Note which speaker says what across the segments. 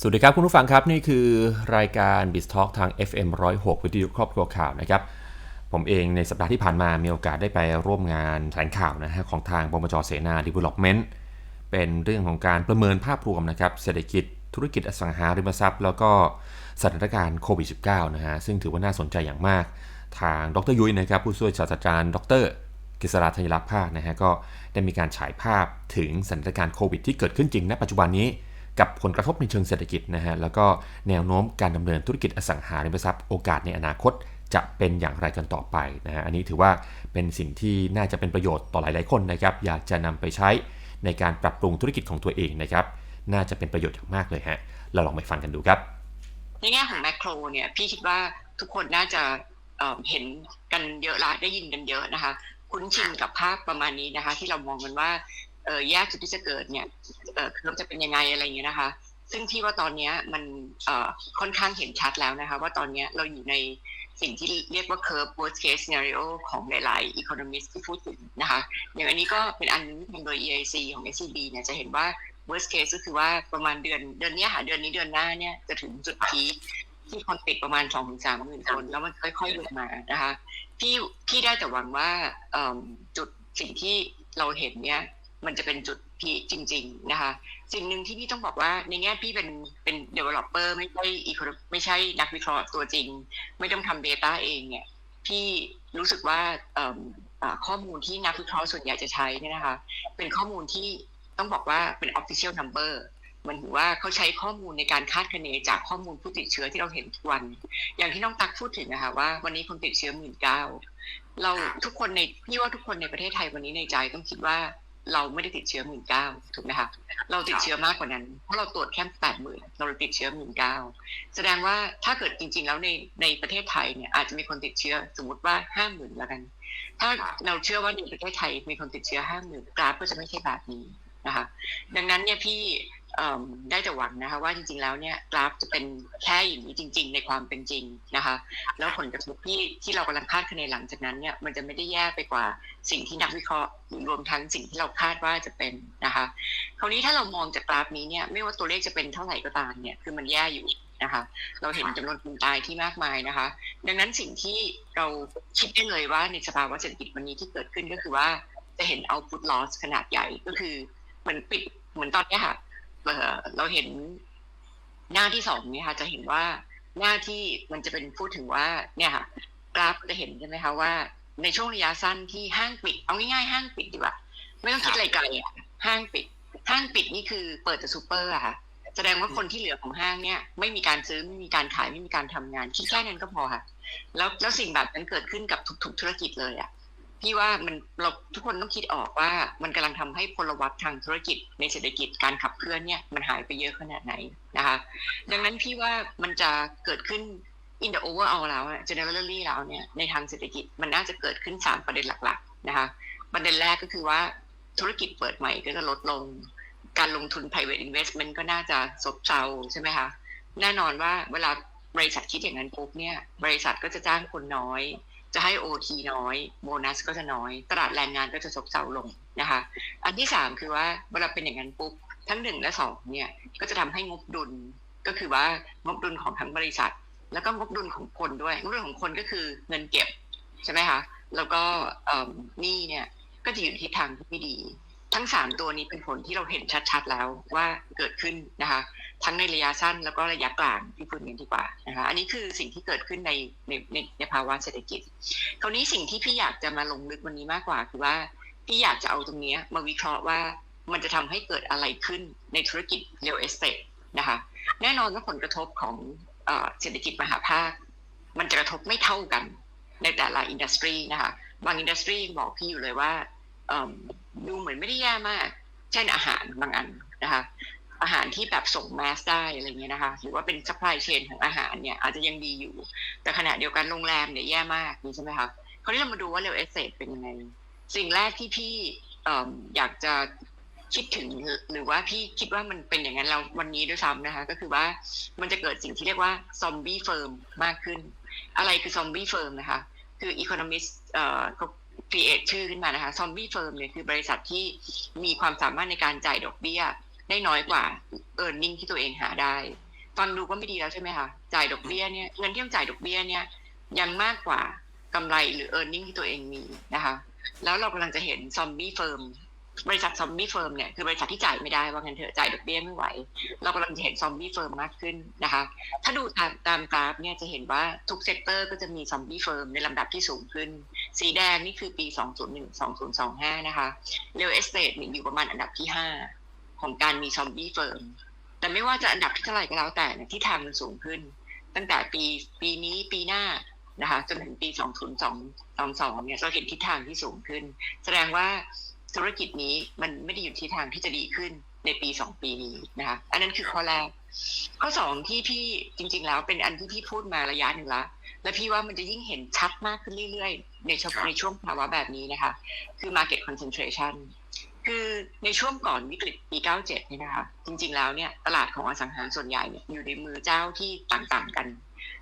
Speaker 1: สวัสดีครับคุณผู้ฟังครับนี่คือรายการ b i z Talk ทาง FM 106 วิทยุครอบครัวข่าวนะครับ ผมเองในสัปดาห์ที่ผ่านมามีโอกาสได้ไปร่วมงานแถลงข่าวนะฮะของทางบมจเสนา Development เป็นเรื่องของการประเมินภาพรวมนะครับเศรษฐกิจธุรกิจอสังหาริมทรัพย์ แล้วก็สถานการณ์โควิด -19 นะฮะซึ่งถือว่าน่าสนใจอย่างมาก ทางดรยุ้ยนะครับผู้ช่วยศาสตราจารย์ ดรกฤษราธัญรักษ์ภาคนะฮะก็ได้มีการฉายภาพถึงสถานการณ์โควิดที่เกิดขึ้นจริงณปัจจุบันนี้ กับผลกระทบในเชิงเศรษฐกิจนะฮะแล้วก็แนวโน้มการดำเนินธุรกิจอสังหาริมทรัพย์โอกาสในอนาคตจะเป็นอย่างไรกันต่อไปนะฮะอันนี้ถือว่าเป็นสิ่งที่น่าจะเป็นประโยชน์ต่อหลาย ๆ คนนะครับอยากจะนำไปใช้ในการปรับปรุงธุรกิจของตัวเองนะครับน่าจะเป็นประโยชน์อย่างมากเลยฮะเราลองไปฟังกันดูครับ
Speaker 2: ในแง่ของแมคโครเนี่ยพี่คิดว่าทุกคนน่าจะเเห็นกันเยอะละได้ยินกันเยอะนะคะ คุ้นชินกับภาพประมาณนี้นะคะ ที่เรามองกันว่า แยกจุดที่จะเกิดเนี่ยเออคือจะเป็นยังไงอะไรอย่างเงี้ยนะคะ ซึ่งพี่ว่าตอนเนี้ยมันเออค่อนข้างเห็นชัดแล้วนะคะ ว่าตอนเนี้ยเราอยู่ในสิ่งที่เรียกว่า curve worst case scenario ของหลาย ๆ economist ที่พูดถึงนะคะ อย่างอันนี้ก็เป็นอันนึงที่ทำโดย EIC ของ SCB เนี่ยจะเห็นว่า worst case ก็คือว่าประมาณเดือนเดือนนี้ยค่ะเดือนนี้เดือนหน้าเนี่ยจะถึงจุดพีคที่คนติดประมาณสองถึงสามหมื่นคน แล้วมันค่อยๆลงมานะคะพี่พี่ได้แต่หวังว่าจุดสิ่งที่เราเห็นเนี่ย มันจะเป็นจุดพีจริง ๆ นะคะ สิ่งหนึ่งที่พี่ต้องบอกว่าในแง่พี่เป็นเป็น developer ไม่ใช่อีไม่ใช่นักวิเคราะห์ตัวจริง ไม่ต้องทำ data เองเนี่ยพี่รู้สึกว่าเอิ่มอ่าข้อมูลที่นักวิเคราะห์ส่วนใหญ่จะใช้เนี่ยนะคะ เป็นข้อมูลที่ต้องบอกว่าเป็น official number มันถือว่าเขาใช้ข้อมูลในการคาดคะเนจากข้อมูลผู้ติดเชื้อที่เราเห็นทุกวัน อย่างที่น้องตักพูดถึงนะคะว่าวันนี้คนติดเชื้อหมื่นเก้าเราทุกคนในพี่ว่าทุกคนในประเทศไทยวันนี้ในใจต้องคิดว่า เราไม่ได้ติดเชื้อหมื่นเก้าถูกไหมคะเราติดเชื้อมากกว่านั้นเพราะเราตรวจแค่แปดหมื่นเราติดเชื้อหมื่นเก้าแสดงว่าถ้าเกิดจริง ๆ แล้วในในประเทศไทยเนี่ยอาจจะมีคนติดเชื้อสมมติว่าห้าหมื่นแล้วกัน ถ้าเราเชื่อว่าในประเทศไทยมีคนติดเชื้อห้าหมื่นกราฟก็จะไม่ใช่แบบนี้นะคะ ดังนั้นเนี่ยพี่ ได้แต่หวังนะคะว่าจริงๆแล้วเนี่ยกราฟจะเป็นแค่อย่างนี้จริง ๆ ในความเป็นจริงนะคะ แล้วผลกระทบที่ที่เรากำลังคาดคะเนหลังจากนั้นเนี่ยมันจะไม่ได้แย่ไปกว่าสิ่งที่นักวิเคราะห์รวมทั้งสิ่งที่เราคาดว่าจะเป็นนะคะ คราวนี้ถ้าเรามองจากกราฟนี้เนี่ยไม่ว่าตัวเลขจะเป็นเท่าไหร่ก็ตามเนี่ยคือมันแย่อยู่นะคะเราเห็นจำนวนคนตายที่มากมายนะคะ ดังนั้นสิ่งที่เราคิดได้เลยว่าในสภาวะเศรษฐกิจวันนี้ที่เกิดขึ้นก็คือว่าจะเห็น output loss ขนาดใหญ่ก็คือเหมือนปิดเหมือนตอนนี้ค่ะ เราเห็นหน้าที่สองเนี่ยค่ะ จะเห็นว่าหน้าที่มันจะเป็นพูดถึงว่า เนี่ยค่ะกราฟจะเห็นใช่ไหมคะว่า ในช่วงระยะสั้นที่ห้างปิด เอาง่ายๆห้างปิดดีกว่าไม่ต้องคิดอะไรไกลอะห้างปิด ห้างปิดนี่คือเปิดแต่ซูเปอร์อะค่ะแสดงว่าคนที่เหลือของห้างเนี่ย ไม่มีการซื้อไม่มีการขายไม่มีการทำงานคิดแค่นั้นก็พอค่ะ แล้วแล้วสิ่งแบบนั้นเกิดขึ้นกับทุกๆธุรกิจเลยอะ พี่ว่ามันเราทุกคนต้องคิดออกว่ามันกำลังทำให้พลวัตทางธุรกิจในเศรษฐกิจการขับเคลื่อนเนี่ยมันหายไปเยอะขนาดไหนนะคะ ดังนั้นพี่ว่ามันจะเกิดขึ้น in the overall แล้วอะ generally แล้วเนี่ยในทางเศรษฐกิจมันน่าจะเกิดขึ้นสามประเด็นหลักๆนะคะประเด็นแรกก็คือว่าธุรกิจเปิดใหม่ก็จะลดลง การลงทุน private investment ก็น่าจะซบเซาใช่ไหมคะแน่นอนว่าเวลาบริษัทคิดอย่างนั้นปุ๊บเนี่ยบริษัทก็จะจ้างคนน้อย จะให้โอทีน้อย โบนัสก็จะน้อย ตลาดแรงงานก็จะซบเซาลงนะคะ อันที่สามคือว่าเวลาเป็นอย่างนั้นปุ๊บทั้งหนึ่งและสองเนี่ยก็จะทำให้งบดุลก็คือว่างบดุลของทั้งบริษัท แล้วก็งบดุลของคนด้วยงบดุลของคนก็คือเงินเก็บใช่ไหมคะแล้วก็หนี้เนี่ยก็จะอยู่ทิศทางที่ไม่ดี ทั้งสามตัวนี้เป็นผลที่เราเห็นชัดๆแล้วว่าเกิดขึ้นนะคะ ทั้งในระยะสั้นแล้วก็ระยะกลางที่พูดกันดีกว่านะคะอันนี้คือสิ่งที่เกิดขึ้นในในในในภาวะเศรษฐกิจคราวนี้สิ่งที่พี่อยากจะมาลงลึกวันนี้มากกว่า คือว่าพี่อยากจะเอาตรงนี้มาวิเคราะห์ว่ามันจะทำให้เกิดอะไรขึ้นในธุรกิจ real estate นะคะแน่นอนว่าผลกระทบของเศรษฐกิจมหาภาค มันจะกระทบไม่เท่ากันในแต่ละอินดัสทรีนะคะบางอินดัสทรีบอกพี่อยู่เลยว่า ดูเหมือนไม่ได้แย่มาก เช่นอาหารบางอันนะคะอาหารที่แบบส่งแมสได้อะไรเงี้ยนะคะหรือว่าเป็น supply chain ของอาหารเนี่ยอาจจะยังดีอยู่ แต่ขณะเดียวกันโรงแรมเนี่ยแย่มากนี่ใช่ไหมคะคราวนี้เรามาดูว่า real estate เป็นยังไง สิ่งแรกที่พี่อยากจะคิดถึงหรือว่าพี่คิดว่ามันเป็นอย่างนั้นเราวันนี้ด้วยซ้ำนะคะ ก็คือว่ามันจะเกิดสิ่งที่เรียกว่าซอมบี้เฟิร์มมากขึ้น อะไรคือซอมบี้เฟิร์มนะคะ คือ economist เอ่อเขา create ชื่อขึ้นมานะคะซอมบี้เฟิร์มเนี่ยคือบริษัทที่มีความสามารถในการจ่ายดอกเบี้ย ได้น้อยกว่า e a r n i n g ที่ตัวเองหาได้ฟังดูก็ไม่ดีแล้วใช่ไหมคะจ่ายดอกเบี้ยเนี่ยเงินที่ต้องจ่ายดอกเบี้ยเนี่ยยังมากกว่ากำไรหรือ e a r n i n g ที่ตัวเองมีนะคะแล้วเรากำลังจะเห็นซอมบี้เฟิร์มบริษัทซอมบี้เฟิร์มเนี่ยคือบริษัทที่จ่ายไม่ได้ว่างันเถอะจ่ายดอกเบี้ยไม่ไหว เรากำลังจะเห็นซอมบี้เฟิร์มมากขึ้นนะคะ ถ้าดูตามตามกราฟเนี่ยจะเห็นว่าทุกเซกเตอร์ก็จะมีซอมบี้เฟิร์มในลำดับที่สูงขึ้น สีแดงนี่คือปี 2001 2025 นะคะเรลเอสเตทอยู่ประมาณอันดับที่ 5 ของการมีซอมบี้เฟิร์มแต่ไม่ว่าจะอันดับที่เท่าไหร่ก็แล้วแต่เนี่ยที่ทางมันสูงขึ้น ตั้งแต่ปีปีนี้ปีหน้านะคะจนถึงปี 2022เนี่ยเราเห็นทิศทางที่สูงขึ้น แสดงว่าธุรกิจนี้มันไม่ได้อยู่ที่ทางที่จะดีขึ้นในปีสองปีนี้นะคะอันนั้นคือข้อแรกข้อสองที่พี่จริง ๆ แล้วเป็นอันที่พี่พูดมาระยะหนึ่งละและพี่ว่ามันจะยิ่งเห็นชัดมากขึ้นเรื่อยๆ ในช่วงในช่วงภาวะแบบนี้นะคะ คือ market concentration คือในช่วงก่อนวิกฤตปี 97เนี่ยนะคะ จริงๆ แล้วเนี่ยตลาดของอสังหาส่วนใหญ่เนี่ยอยู่ในมือเจ้าที่ต่างๆกัน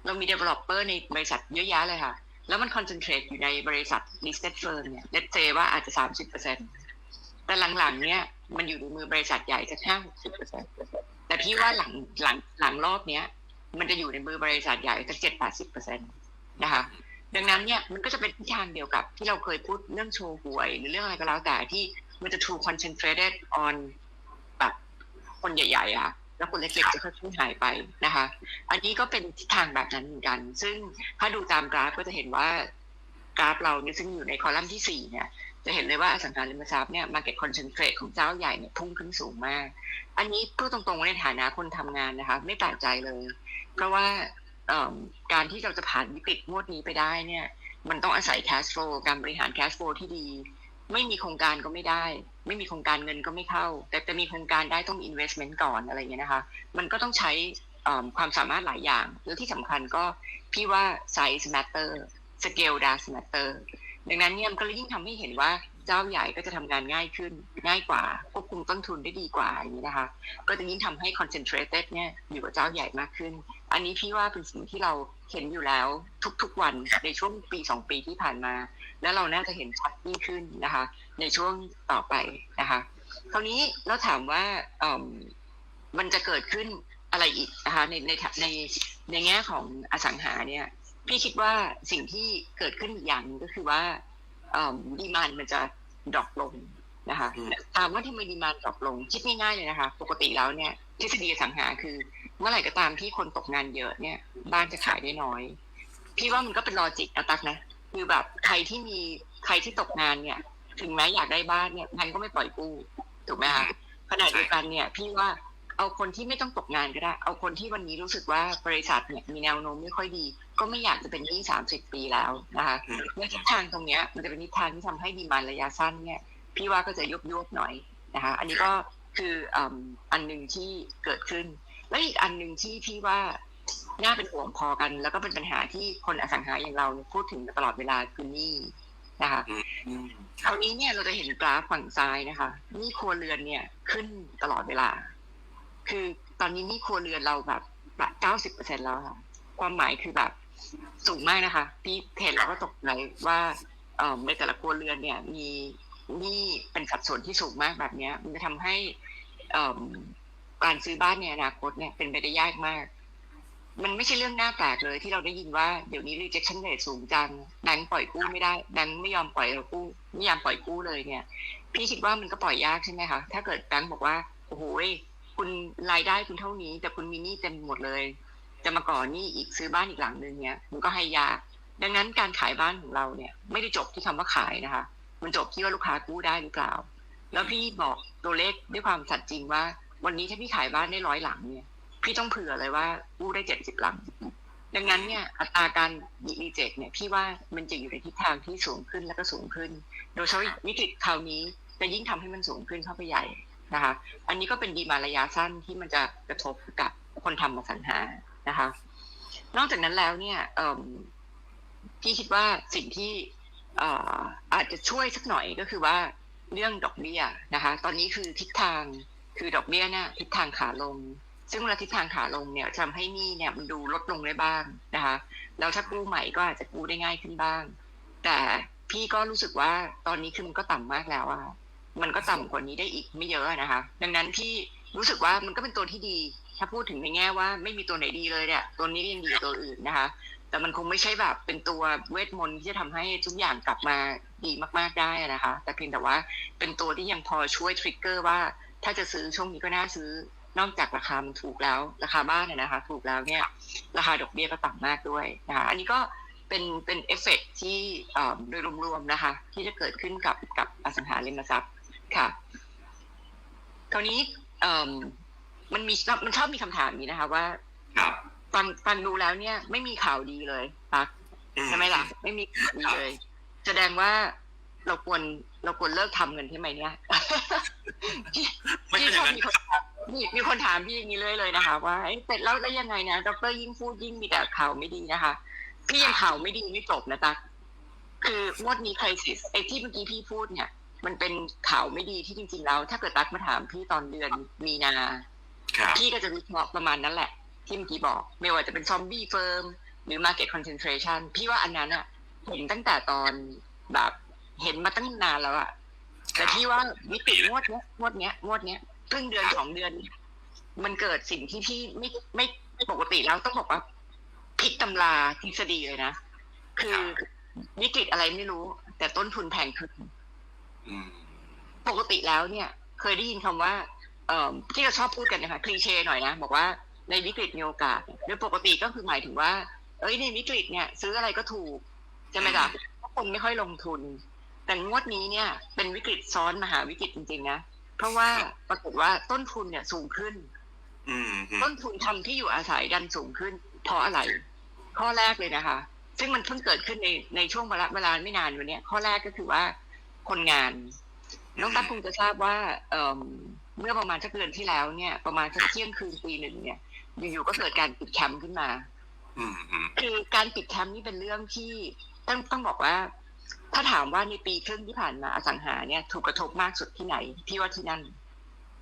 Speaker 2: เรามี developer ในบริษัทเยอะแยะเลยค่ะ แล้วมัน concentrate อยู่ในบริษัท listed firm เนี่ย let's say ว่าอาจจะ 30%แต่หลังๆ เนี่ยมันอยู่ในมือบริษัทใหญ่จะห้าสิบเปอร์เซ็นแต่พี่ว่าหลังหลังหลังรอบเนี้ย มันจะอยู่ในมือบริษัทใหญ่สักเจ็ดแปดสิบเปอร์เซ็นตนะคะ ดังนั้นเนี่ยมันก็จะเป็นทิศทางเดียวกับที่เราเคยพูดเรื่องโชว์หวย หรือเรื่องอะไรก็แล้วแต่ที่มันจะ too concentrated on แบบคนใหญ่ๆอะแล้วคนเล็กๆจะค่อยๆหายไปนะคะ อันนี้ก็เป็นทิศทางแบบนั้นเหมือนกัน ซึ่งถ้าดูตามกราฟก็จะเห็นว่ากราฟเราเนี่ยซึ่งอยู่ในคอลัมน์ที่สี่เนี่ย จะเห็นเลยว่าอสังหาริมทรัพย์เนี่ย market concentrate ของเจ้าใหญ่เนี่ยพุ่งขึ้นสูงมาก อันนี้พูดตรงๆในฐานะคนทำงานนะคะ ไม่แปลกใจเลย เพราะว่า การที่เราจะผ่านวิกฤตงวดนี้ไปได้เนี่ย มันต้องอาศัย cash flow การบริหาร cash flow ที่ดี ไม่มีโครงการก็ไม่ได้ ไม่มีโครงการเงินก็ไม่เข้า แต่จะมีโครงการได้ต้องมี investment ก่อนอะไรอย่างเงี้ยนะคะ มันก็ต้องใช้ความสามารถหลายอย่าง แล้วที่สำคัญก็พี่ว่า size matter scale does matter ดังนั้นเนี่ยมันก็เลยยิ่งทำให้เห็นว่าเจ้าใหญ่ก็จะทำงานง่ายขึ้นง่ายกว่าควบคุมต้นทุนได้ดีกว่าอย่างนี้นะคะ ก็จะยิ่งทำให้ concentrated เนี่ยอยู่กับเจ้าใหญ่มากขึ้น อันนี้พี่ว่าเป็นสิ่งที่เราเห็นอยู่แล้วทุกๆวันในช่วงปีสองปีที่ผ่านมา แล้วเราน่าจะเห็นชัดยิ่งขึ้นนะคะ ในช่วงต่อไปนะคะคราวนี้เราถามว่าเอิ่มมันจะเกิดขึ้นอะไรอีกนะคะในในในในแง่ของอสังหาเนี่ย พี่คิดว่าสิ่งที่เกิดขึ้นอีกอย่างหนึงก็คือว่าดีมานมันจะดรอปลงนะคะ
Speaker 1: อืม
Speaker 2: ถามว่าทำไมดีมานดรอปลงคิดง่ายๆเลยนะคะ ปกติแล้วเนี่ยทฤษฎีอสังหาคือ เมื่อไหร่ก็ตามที่คนตกงานเยอะเนี่ย บ้านจะขายได้น้อย พี่ว่ามันก็เป็นลอจิกนะตักนะ คือแบบใครที่มีใครที่ตกงานเนี่ย ถึงแม้อยากได้บ้านเนี่ยมันก็ไม่ปล่อยกู้ถูกไหมคะขณะเดียวกันเนี่ย พี่ว่าเอาคนที่ไม่ต้องตกงานก็ได้ เอาคนที่วันนี้รู้สึกว่าบริษัทเนี่ยมีแนวโน้มไม่ค่อยดี ก็ไม่อยากจะเป็นหนี้สามสิบปีแล้วนะคะ
Speaker 1: อืม
Speaker 2: ในทิศทางตรงเนี้ยมันจะเป็นทิศทางที่ทำให้ดีมานระยะสั้นเนี่ย พี่ว่าก็จะยุบยุบหน่อยนะคะ อันนี้ก็คืออันหนึ่งที่เกิดขึ้น และอีกอันหนึ่งที่พี่ว่าน่าเป็นห่วงพอกัน แล้วก็เป็นปัญหาที่คนอสังหาอย่างเราเนี่ยพูดถึงตลอดเวลาคือหนี้นะคะ
Speaker 1: อืม
Speaker 2: คราวนี้เนี่ยเราจะเห็นกราฟฝั่งซ้ายนะคะหนี้ครัวเรือนเนี่ยขึ้นตลอดเวลา คือตอนนี้หนี้ครัวเรือนเราแบบเก้าสิบเปอร์เซ็นแล้วค่ะ ความหมายคือแบบสูงมากนะคะพี่เห็นแล้วก็ตกใจว่าเอ่อในแต่ละครัวเรือนเนี่ย มีหนี้เป็นสัดส่วนที่สูงมากแบบเนี้ย มันจะทำให้เอ่อ การซื้อบ้านในอนาคตเนี่ยเป็นไปได้ยากมาก มันไม่ใช่เรื่องหน่าแปลกเลยที่เราได้ยินว่าเดี๋ยวนี้ rejection rate สูงจังแบงปล่อยกู้ไม่ได้แบงไม่ยอมปล่อยเรากู้ไม่ยอมปล่อยกู้เลยเนี่ย พี่คิดว่ามันก็ปล่อยยากใช่ไหมคะถ้าเกิดแบงก์บอกว่าโอ้โหคุณรายได้คุณเท่านี้ แต่คุณมีหนี้เต็มหมดเลย จะมาก่อหนี้อีกซื้อบ้านอีกหลังนึงเนี่ยมันก็ให้ยากดังนั้นการขายบ้านของเราเนี่ย ไม่ได้จบที่คำว่าขายนะคะ มันจบที่ว่าลูกค้ากู้ได้หรือเปล่า แล้วพี่บอกตัวเลขด้วยความสัตย์จริงว่า วันนี้ถ้าพี่ขายบ้านได้ร้อยหลังเนี่ย พี่ต้องเผื่อเลยว่ากู้ได้เจ็ดสิบหลัง ดังนั้นเนี่ย อัตราการรีเจ็คเนี่ยพี่ว่ามันจะอยู่ในทิศทางที่สูงขึ้นแล้วก็สูงขึ้น โดยเฉพาะวิกฤตคราวนี้จะยิ่งทำให้มันสูงขึ้นเข้าไปใหญ่นะคะ อันนี้ก็เป็นดีมาระยะสั้นที่มันจะกระทบกับคนทำอสังหานะคะ นอกจากนั้นแล้วเนี่ยพี่คิดว่าสิ่งที่เอ่ออาจจะช่วยสักหน่อยก็คือว่าเรื่องดอกเบี้ยนะคะ ตอนนี้คือทิศทาง คือดอกเบี้ยเนี่ยทิศทางขาลง ซึ่งเวลาทิศทางขาลงเนี่ยทำให้นี้เนี่ยมันดูลดลงได้บ้างนะคะแล้วถ้ากู้ใหม่ก็อาจจะกู้ได้ง่ายขึ้นบ้าง แต่พี่ก็รู้สึกว่าตอนนี้คือมันก็ต่ำมากแล้วอะมันก็ต่ำกว่านี้ได้อีกไม่เยอะนะคะ ดังนั้นพี่รู้สึกว่ามันก็เป็นตัวที่ดี ถ้าพูดถึงในแง่ว่าไม่มีตัวไหนดีเลยเนี่ยตัวนี้ยังดีกว่าตัวอื่นนะคะ แต่มันคงไม่ใช่แบบเป็นตัวเวทมนต์ที่จะทำให้ทุกอย่างกลับมาดีมาก ๆได้นะคะ แต่เพียงแต่ว่าเป็นตัวที่ยังพอช่วยทริกเกอร์ว่า ถ้าจะซื้อช่วงนี้ก็น่าซื้อนอกจากราคามันถูกแล้ว ราคาบ้านเนี่ยนะคะ ถูกแล้วเนี่ย ราคาดอกเบี้ยก็ต่ำมากด้วยนะคะอันนี้ก็เป็นเป็นเอฟเฟกต์ที่เอ่อโดยรวมๆนะคะ ที่จะเกิดขึ้นกับกับอสังหาริมทรัพย์ค่ะคราวนี้เอ่อมันมีมันชอบมีคำถามนี้นะคะ ว่า
Speaker 3: ครับ
Speaker 2: ฟังฟังดูแล้วเนี่ย ไม่มีข่าวดีเลยปัก
Speaker 3: อื
Speaker 2: ใช่ไหมล่ะ ไม่มีข่าวดีเลย แสดงว่า เราควรเราควรเลิกทำเงินใช่ไหมเนี่ย
Speaker 3: ไม่
Speaker 2: พี่
Speaker 3: ใช่
Speaker 2: ช
Speaker 3: อ
Speaker 2: อบ
Speaker 3: ย่างนั้น
Speaker 2: มีคนถามมีมีคนถามพี่อย่างนี้เลยเลยนะคะ ว่าเอ๊ะเสร็จแล้วแล้วยังไงนะดรยิ่งพูดยิ่งมีแต่ข่าวไม่ดีนะคะ พี่ยังข่าวไม่ดีไม่จบนะตั๊กคืองวดนี้ใครสิไอ้ที่เมื่อกี้พี่พูดเนี่ย มันเป็นข่าวไม่ดีที่จริงๆแล้วถ้าเกิดตั๊กมาถามพี่ตอนเดือนมีนา
Speaker 3: ครับ
Speaker 2: พี่ก็จะวิเคราะห์ประมาณนั้นแหละ ที่เมื่อกี้บอก ไม่ว่าจะเป็นซอมบี้เฟิร์มหรือ Market Concentration พี่ว่าอันนั้นอะเห็นตั้งแต่ตอนแบบ เห็นมาตั้งนานแล้วอะแต่พี่ว่าวิกฤตงวดเนี้ยงวดเนี้ยงวดเนี้ยเพิ่งเดือนสองเดือน มันเกิดสิ่งที่พี่ไม่ไม่ไม่ปกติแล้วต้องบอกว่าผิดตำราทฤษฎีเลยนะคือวิกฤตอะไรไม่รู้ แต่ต้นทุนแพงขึ้น
Speaker 3: อืม
Speaker 2: ปกติแล้วเนี่ย เคยได้ยินคำว่าเอ่อที่เราชอบพูดกันนะคะคลีเช่หน่อยนะบอกว่าในวิกฤตมีโอกาสโดยปกติก็คือหมายถึงว่า เอ้ยในวิกฤตเนี่ย ซื้ออะไรก็ถูกใช่ไหมล่ะเพราะคนไม่ค่อยลงทุน แต่งวดนี้เนี่ย เป็นวิกฤตซ้อนมหาวิกฤตจริงๆนะ เพราะว่าปรากฏว่าต้นทุนเนี่ยสูงขึ้น
Speaker 3: อืมอืม
Speaker 2: ต้นทุนทำที่อยู่อาศัยดันสูงขึ้น เพราะอะไร ข้อแรกเลยนะคะ ซึ่งมันเพิ่งเกิดขึ้นในในช่วงเวลาเวลาไม่นานวันเนี้ยข้อแรกก็คือว่าคนงานน้องตั๊กคงจะทราบว่าเอ่อเมื่อประมาณสักเดือนที่แล้วเนี่ย ประมาณสักเที่ยงคืนปีหนึ่งเนี่ย อยู่ๆก็เกิดการปิดแคมป์ขึ้นมา
Speaker 3: อืมอืม
Speaker 2: คือการปิดแคมป์นี่เป็นเรื่องที่ต้องต้องบอกว่า ถ้าถามว่าในปีครึ่งที่ผ่านมาอสังหาเนี่ยถูกกระทบมากสุดที่ไหน พี่ว่าที่นั่น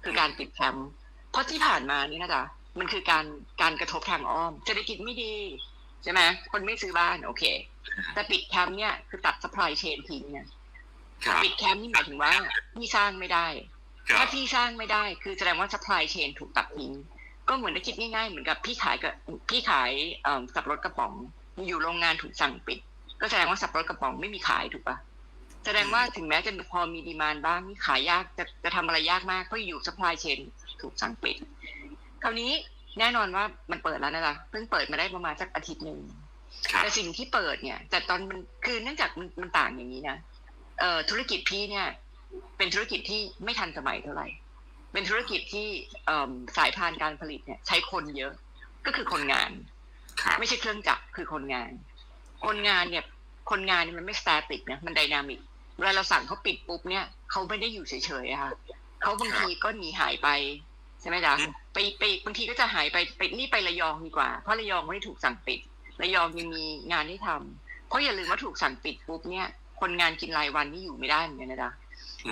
Speaker 2: คือการปิดแคมป์เพราะที่ผ่านมานี่นะจ๊ะมันคือการการกระทบทางอ้อมเศรษฐกิจไม่ดีใช่ไหมคนไม่ซื้อบ้านโอเค แต่ปิดแคมป์เนี่ยคือตัด supply chain ทิ้งเนี่ย
Speaker 3: ครับ
Speaker 2: ปิดแคมป์นี่หมายถึงว่าพี่สร้างไม่ได้
Speaker 3: ครั
Speaker 2: ถ้า
Speaker 3: บ
Speaker 2: พี่สร้างไม่ได้ คือแสดงว่า supply chain ถูกตัดทิ้งก็เหมือนได้คิดง่ายๆเหมือนกับพี่ขายกับพี่ขายเอ่อสับปะรดกระป๋องอยู่โรงงานถูกสั่งปิด ก็แสดงว่าสับปะรดกระป๋องไม่มีขายถูกปะแสดงว่าถึงแม้จะพอมีดีมานบ้างนี่ขายยากจะจะทำอะไรยากมากเพราะอยู่ supply chain ถูกสั่งปิดคราวนี้แน่นอนว่ามันเปิดแล้วนะจ๊ะเพิ่งเปิดมาได้ประมาณสักอาทิตย์หนึ่ง
Speaker 3: ครับ
Speaker 2: แต่สิ่งที่เปิดเนี่ย แต่ตอนมันคือเนื่องจากมันมันต่างอย่างนี้นะเอ่อธุรกิจพี่เนี่ย เป็นธุรกิจที่ไม่ทันสมัยเท่าไหร่ เป็นธุรกิจที่เอิ่มสายพานการผลิตเนี่ย ใช้คนเยอะก็คือคนงาน
Speaker 3: ครับ
Speaker 2: ไม่ใช่เครื่องจักรคือคนงาน คนงานเนี่ย คนงานเนี่ยมันไม่สแตติกนะมันไดนามิกเวลาเราสั่งเขาปิดปุ๊บเนี่ยเขาไม่ได้อยู่เฉยๆอะค่ะเขาบางทีก็หนีหายไปใช่ไหมจ๊ะไปไปบางทีก็จะหายไปไปนี่ไประยองดีกว่า เพราะระยองไม่ได้ถูกสั่งปิด ระยองยังมีงานให้ทำเพราะอย่าลืมว่าถูกสั่งปิดปุ๊บเนี่ย คนงานกินรายวันนี่อยู่ไม่ได้เหมือนกันนะจ๊ะ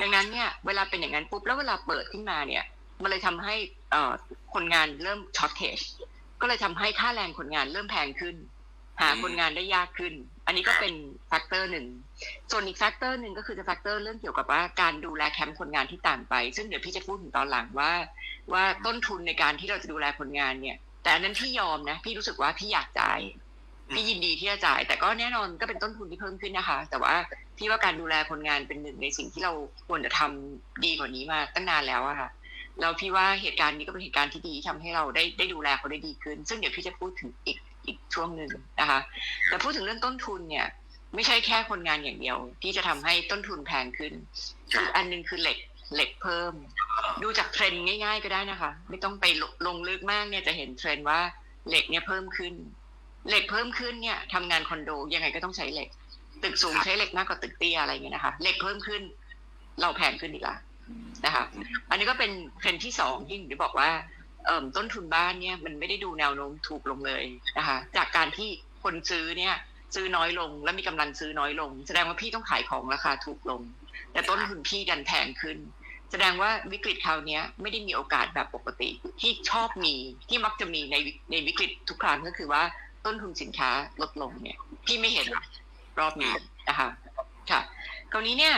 Speaker 2: ดังนั้นเนี่ยเวลาเป็นอย่างนั้นปุ๊บแล้วเวลาเปิดขึ้นมาเนี่ย มันเลยทำให้เอ่อคนงานเริ่มช็อตเทจก็เลยทำให้ค่าแรงคนงานเริ่มแพงขึ้น หาคนงานได้ยากขึ้น อันนี้ก็เป็นแฟกเตอร์หนึ่ง ส่วนอีกแฟกเตอร์หนึ่งก็คือจะแฟกเตอร์เรื่องเกี่ยวกับว่าการดูแลแคมป์คนงานที่ต่างไป ซึ่งเดี๋ยวพี่จะพูดถึงตอนหลังว่า ว่าต้นทุนในการที่เราจะดูแลคนงานเนี่ย แต่อันนั้นพี่ยอมนะ พี่รู้สึกว่าพี่อยากจ่ายพี่ยินดีที่จะจ่าย แต่ก็แน่นอนก็เป็นต้นทุนที่เพิ่มขึ้นนะคะ แต่ว่าพี่ว่าการดูแลคนงานเป็นหนึ่งในสิ่งที่เราควรจะทำดีกว่านี้มาตั้งนานแล้วอะค่ะแล้วพี่ว่าเหตุการณ์นี้ก็เป็นเหตุการณ์ที่ดีที่ทำให้เราได้ได้ดูแลเขาได้ดีขึ้น ซึ่งเดี๋ยวพี่จะพูดถึงอีก อีกช่วงหนึ่งนะคะ แต่พูดถึงเรื่องต้นทุนเนี่ย ไม่ใช่แค่คนงานอย่างเดียว ที่จะทำให้ต้นทุนแพงขึ้นอีกอันหนึ่งคือเหล็กเหล็กเพิ่ม ดูจากเทรนด์ง่ายๆก็ได้นะคะ ไม่ต้องไปลงลงลึกมากเนี่ยจะเห็นเทรนด์ว่าเหล็กเนี่ยเพิ่มขึ้น เหล็กเพิ่มขึ้นเนี่ยทำงานคอนโดยังไงก็ต้องใช้เหล็ก ตึกสูงใช้เหล็กมากกว่าตึกเตี้ยอะไรอย่างเงี้ยนะคะ เหล็กเพิ่มขึ้น เราแพงขึ้นอีกละนะคะ อันนี้ก็เป็นเทรนด์ที่สองที่ผมได้บอกว่า ต้นทุนบ้านเนี่ยมันไม่ได้ดูแนวโน้มถูกลงเลยนะคะจากการที่คนซื้อเนี่ยซื้อน้อยลง แล้วมีกำลังซื้อน้อยลง แสดงว่าพี่ต้องขายของราคาถูกลง แต่ต้นทุนพี่ดันแพงขึ้น แสดงว่าวิกฤตคราวนี้ไม่ได้มีโอกาสแบบปกติ ที่ชอบมีที่มักจะมีในในวิกฤตทุกครั้งก็คือว่าต้นทุนสินค้าลดลงเนี่ยพี่ไม่เห็นรอบนี้นะคะค่ะคราวนี้เนี่ย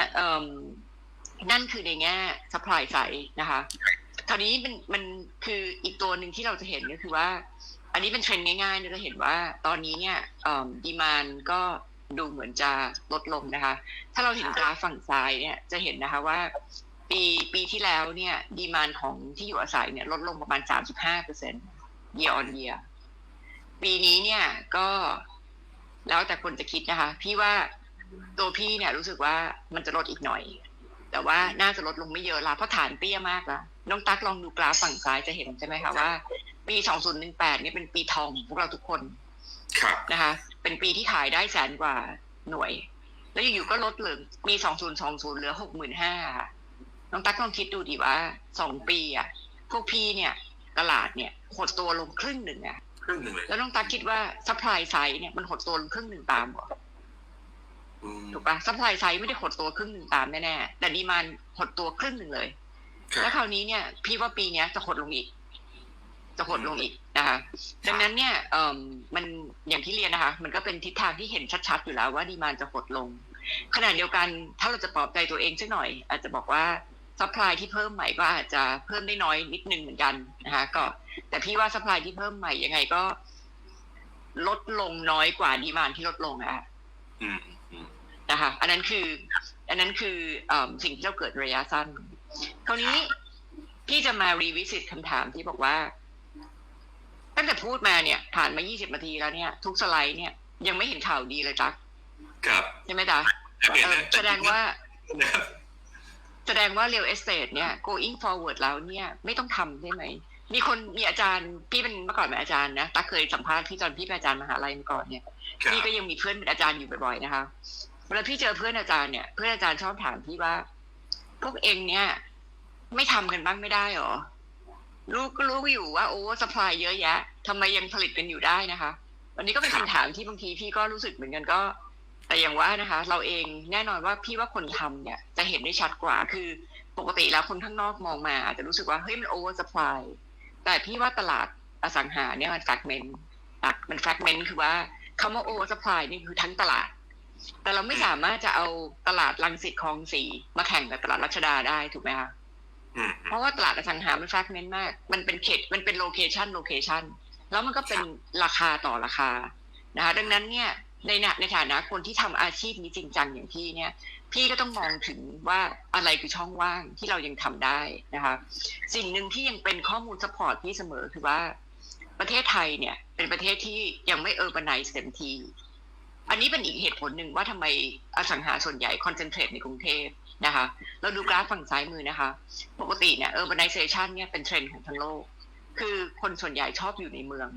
Speaker 2: นั่นคือในแง่ supply side นะคะ คราวนี้มันมันคืออีกตัวหนึ่งที่เราจะเห็นก็คือว่า อันนี้เป็นเทรนด์ง่ายๆเนี่ยจะเห็นว่าตอนนี้เนี่ยดีมานก็ดูเหมือนจะลดลงนะคะ ถ้าเราเห็นกราฟฝั่งซ้ายเนี่ยจะเห็นนะคะว่า ปีปีที่แล้วเนี่ยดีมานของที่อยู่อาศัยเนี่ยลดลงประมาณ 35เปอร์เซ็นต์ year on year ปีนี้เนี่ยก็แล้วแต่คนจะคิดนะคะ พี่ว่าตัวพี่เนี่ยรู้สึกว่ามันจะลดอีกหน่อย แต่ว่าน่าจะลดลงไม่เยอะละเพราะฐานเตี้ยมากแล้วน้องตั๊กลองดูกราฟฝั่งซ้ายจะเห็นใช่ไหมคะว่า ปี 2018เนี่ยเป็นปีทองของพวกเราทุกคน
Speaker 3: ครับ
Speaker 2: นะคะ เป็นปีที่ขายได้แสนกว่าหน่วย แล้วอยู่ๆก็ลดเหลือปี2020 เหลือ 65,000ค่ะน้องตั๊กลองคิดดูดิว่าสองปีอะพวกพี่เนี่ยตลาดเนี่ยหดตัวลงครึ่งหนึ่งอะ
Speaker 3: ครึ่งหนึ่งเลย
Speaker 2: แล้วน้องตั๊กคิดว่าซัพพลายไซด์เนี่ยมันหดตัวลงครึ่งหนึ่งตามเหรอ
Speaker 3: อืม
Speaker 2: ถูกปะซัพพลายไซด์ไม่ได้หดตัวครึ่งหนึ่งตามแน่ๆแต่ดีมานหดตัวครึ่งหนึ่งเลย
Speaker 3: ครั
Speaker 2: แล้ว
Speaker 3: บ
Speaker 2: คราวนี้เนี่ย พี่ว่าปีเนี้ยจะหดลงอีก จะหดลงอีกนะคะดังนั้นเนี่ยเอ่อมันอย่างที่เรียนนะคะ มันก็เป็นทิศทางที่เห็นชัดๆอยู่แล้วว่าดีมานจะหดลงขณะเดียวกันถ้าเราจะปลอบใจตัวเองสักหน่อย อาจจะบอกว่าซัพพลายที่เพิ่มใหม่ก็อาจจะเพิ่มได้น้อยนิดนึงเหมือนกันนะคะก็ แต่พี่ว่าซัพพลายที่เพิ่มใหม่ยังไงก็ ลดลงน้อยกว่าดีมานที่ลดลงอะ
Speaker 3: อืมอืม
Speaker 2: นะคะ อันนั้นคือ อันนั้นคือเออสิ่งที่เราเกิดระยะสั้นคราวนี้พี่จะมารีวิสิตคำถามที่บอกว่า ตั้งแต่พูดมาเนี่ย ผ่านมา 20 นาทีแล้วเนี่ย ทุกสไลด์เนี่ยยังไม่เห็นข่าวดีเลยจ๊ะ
Speaker 3: ครับ
Speaker 2: ใช่ไหมจ๊ะ
Speaker 3: เห็น
Speaker 2: เอ่อ
Speaker 3: นะ
Speaker 2: แสดงว่า
Speaker 3: นะครับ
Speaker 2: แสดงว่า real estate เนี่ย going forward แล้วเนี่ย ไม่ต้องทำได้ไหม มีคนมีอาจารย์พี่เป็นเมื่อก่อนเป็นอาจารย์นะตั๊กเคยสัมภาษณ์พี่ตอนพี่เป็นอาจารย์มหาลัยมาก่อนเนี่ย
Speaker 3: ครับ
Speaker 2: พี่ก็ยังมีเพื่อนเป็นอาจารย์อยู่บ่อยๆนะคะ เวลาพี่เจอเพื่อนอาจารย์เนี่ย เพื่อนอาจารย์ชอบถามพี่ว่า พวกเองเนี่ย ไม่ทำกันบ้างไม่ได้หรอรู้ก็รู้อยู่ว่าโอ้สปายเยอะแยะทำไมยังผลิตกันอยู่ได้นะคะวันนี้ก็เป็นคำถามที่บางทีพี่ก็รู้สึกเหมือนกันก็ แต่อย่างว่านะคะ เราเองแน่นอนว่าพี่ว่าคนทำเนี่ย จะเห็นได้ชัดกว่าคือปกติแล้วคนข้างนอกมองมาอาจจะรู้สึกว่าเฮ้ยมันโอเวอร์สปายแต่พี่ว่าตลาดอสังหาเนี่ยมันแฟกเมนต์มันแฟกเมนต์คือว่าคำว่าโอเวอร์สปายนี่คือทั้งตลาด แต่เราไม่สามารถจะเอาตลาดลังสิตคลองสีมาแข่งกับตลาดรัชดาได้ถูกไหมคะ
Speaker 3: อืม
Speaker 2: เพราะว่าตลาดอสังหามันแฟกเมนต์มาก มันเป็นเขต มันเป็นโลเคชันโลเคชันแล้วมันก็เป็นราคาต่อราคานะคะดังนั้นเนี่ยในฐาในฐานะคนที่ทำอาชีพนี้จริงจังอย่างพี่เนี่ย พี่ก็ต้องมองถึงว่าอะไรคือช่องว่างที่เรายังทำได้นะคะสิ่งหนึ่งที่ยังเป็นข้อมูลสปอร์ตพี่เสมอคือว่าประเทศไทยเนี่ย เป็นประเทศที่ยังไม่เออร์บ n ไนซ์เต็มที อันนี้เป็นอีกเหตุผลหนึ่งว่าทำไมอสังหาส่วนใหญ่คอนเซนเทรตในกรุงเทพนะคะ เราดูกราฟฝั่งซ้ายมือนะคะ ปกติเนี่ย urbanization เนี่ยเป็นเทรนด์ของทั้งโลก คือคนส่วนใหญ่ชอบอยู่ในเมือง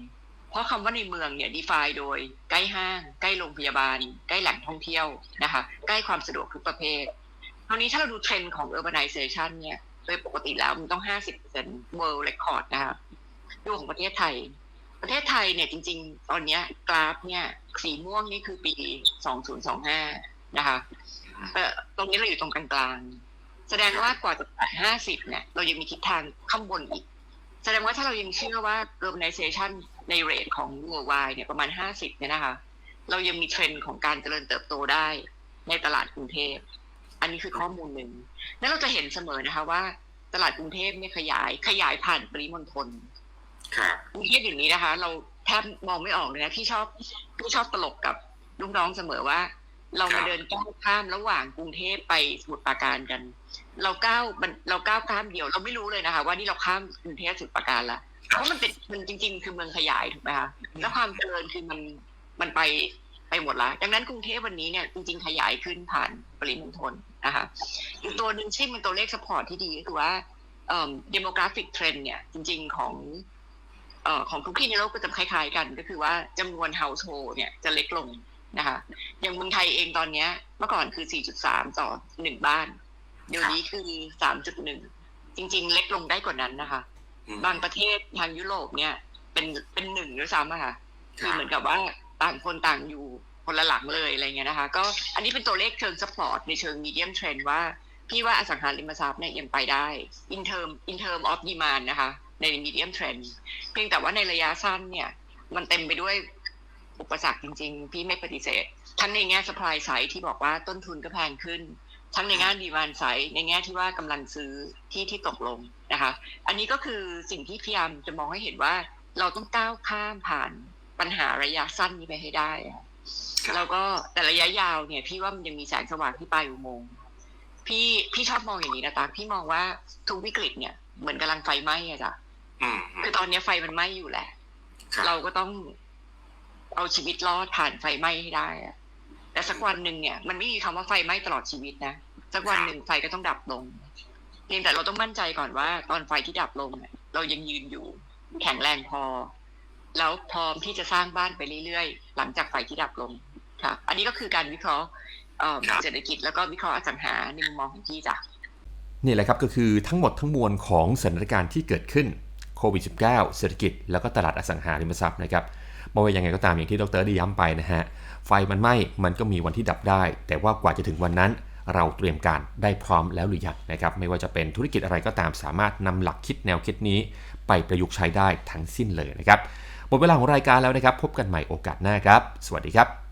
Speaker 2: เพราะคำว่าในเมืองเนี่ย define โดยใกล้ห้าง ใกล้โรงพยาบาล ใกล้แหล่งท่องเที่ยวนะคะ ใกล้ความสะดวกทุกประเภทคราวนี้ถ้าเราดูเทรนด์ของ urbanization เนี่ย โดยปกติแล้วมันต้อง 50% world record นะคะดูของประเทศไทย ประเทศไทยเนี่ยจริง ๆ ตอนเนี้ยกราฟเนี่ยสีม่วงนี่คือปี 2025 นะคะเอ่อตรงนี้เราอยู่ตรงกลางๆ แสดงว่ากว่าจะแตะห้าสิบเนี่ย เรายังมีทิศทางข้างบนอีก แสดงว่าถ้าเรายังเชื่อว่า urbanization ในเรทของ worldwide เนี่ยประมาณห้าสิบเนี่ยนะคะ เรายังมีเทรนด์ของการเจริญเติบโตได้ในตลาดกรุงเทพ อันนี้คือข้อมูลหนึ่ง แล้วเราจะเห็นเสมอนะคะว่า ตลาดกรุงเทพเนี่ยขยายขยายผ่านปริมณฑล
Speaker 3: ครับ
Speaker 2: กรุงเทพอย่างนี้นะคะ เราแทบมองไม่ออกเลยนะพี่ชอบพี่ชอบตลกกับลูกน้องเสมอว่า เรามาเดินก้าวข้ามระหว่างกรุงเทพไปสมุทรปราการกัน เราก้าวมันเราก้าวข้ามเดียว เราไม่รู้เลยนะคะ ว่านี่เราข้ามกรุงเทพสมุทรปราการละเพราะมันเป็นมันจริง ๆ คือเมืองขยายถูกไหมคะแล้วความเจริญคือมันมันไปไปหมดละดังนั้นกรุงเทพวันนี้เนี่ยจริงๆขยายขึ้นผ่านปริมณฑลนะคะอีกตัวหนึ่งที่เป็นตัวเลขสปอร์ตที่ดีก็คือว่าเอ่อ demographic trend เนี่ยจริง ๆ ของเอ่อ ของทุกที่ในโลกก็จะคล้ายๆกัน ก็คือว่าจำนวน household เนี่ยจะเล็กลงนะคะอย่างเมืองไทยเองตอนเนี้ยเมื่อก่อนคือ 4.3 ต่อหนึ่งบ้าน เดี๋ยวนี้คือ 3.1 จริง ๆ เล็กลงได้กว่านั้นนะคะ
Speaker 3: อืม
Speaker 2: บางประเทศทางยุโรปเนี่ยเป็นเป็นหนึ่งด้วยซ้ำอะค่ะ
Speaker 3: ค
Speaker 2: คือ
Speaker 3: รับ
Speaker 2: เหมือนกับว่าต่างคนต่างอยู่คนละหลังเลยอะไรเงี้ยนะคะ ก็อันนี้เป็นตัวเลขเชิงสปอร์ตในเชิงมีเดียมเทรนว่า พี่ว่าอสังหาริมทรัพย์เนี่ยยังไปได้ in term in term of demand นะคะ ใน medium trend เพียงแต่ว่าในระยะสั้นเนี่ย มันเต็มไปด้วยอุปสรรคจริง ๆ พี่ไม่ปฏิเสธ ทั้งในแง่ supply side ที่บอกว่าต้นทุนก็แพงขึ้น ทั้งในแง่ดีมานไซในแง่ที่ว่ากำลังซื้อที่ที่ตกลงนะคะ อันนี้ก็คือสิ่งที่พยายามจะมองให้เห็นว่าเราต้องก้าวข้ามผ่านปัญหาระยะสั้นนี้ไปให้ได้อะ
Speaker 3: ครับ
Speaker 2: แล้วก็แต่ระยะยาวเนี่ย พี่ว่ามันยังมีแสงสว่างที่ปลายอุโมงค์พี่พี่ชอบมองอย่างนี้นะตาพี่มองว่าทุกวิกฤตเนี่ยเหมือนกำลังไฟไหม้อะจ้ะ
Speaker 3: อืมอืม
Speaker 2: คือตอนนี้ไฟมันไหม้อยู่แหละ
Speaker 3: ครับ
Speaker 2: เราก็ต้องเอาชีวิตรอดผ่านไฟไหม้ให้ได้อะแต่สักวันหนึ่งเนี่ย มันไม่มีคำว่าไฟไหม้ตลอดชีวิตนะสักวันหนึ่งไฟก็ต้องดับลงเพียงแต่เราต้องมั่นใจก่อนว่า ตอนไฟที่ดับลงเนี่ยเรายังยืนอยู่ แข็งแรงพอ แล้วพร้อมที่จะสร้างบ้านไปเรื่อยๆ หลังจากไฟที่ดับลงค่ะอันนี้ก็คือการวิเคราะห์เอ่อ
Speaker 3: ครับ
Speaker 2: เศรษฐกิจแล้วก็วิเคราะห์อสังหาในมุมมองของพี่จ้ะ
Speaker 1: นี่แหละครับก็คือทั้งหมดทั้งมวลของสถานการณ์ที่เกิดขึ้น โควิด -19 เศรษฐกิจ แล้วก็ตลาดอสังหาริมทรัพย์นะครับไม่ว่ายังไงก็ตามอย่างที่ดรได้ย้ำไปนะฮะ ไฟมันไหม้มันก็มีวันที่ดับได้ แต่ว่ากว่าจะถึงวันนั้น เราเตรียมการได้พร้อมแล้วหรือยังนะครับ ไม่ว่าจะเป็นธุรกิจอะไรก็ตามสามารถนำหลักคิดแนวคิดนี้ ไปประยุกต์ใช้ได้ทั้งสิ้นเลยนะครับ หมดเวลาของรายการแล้วนะครับ พบกันใหม่โอกาสหน้าครับ สวัสดีครับ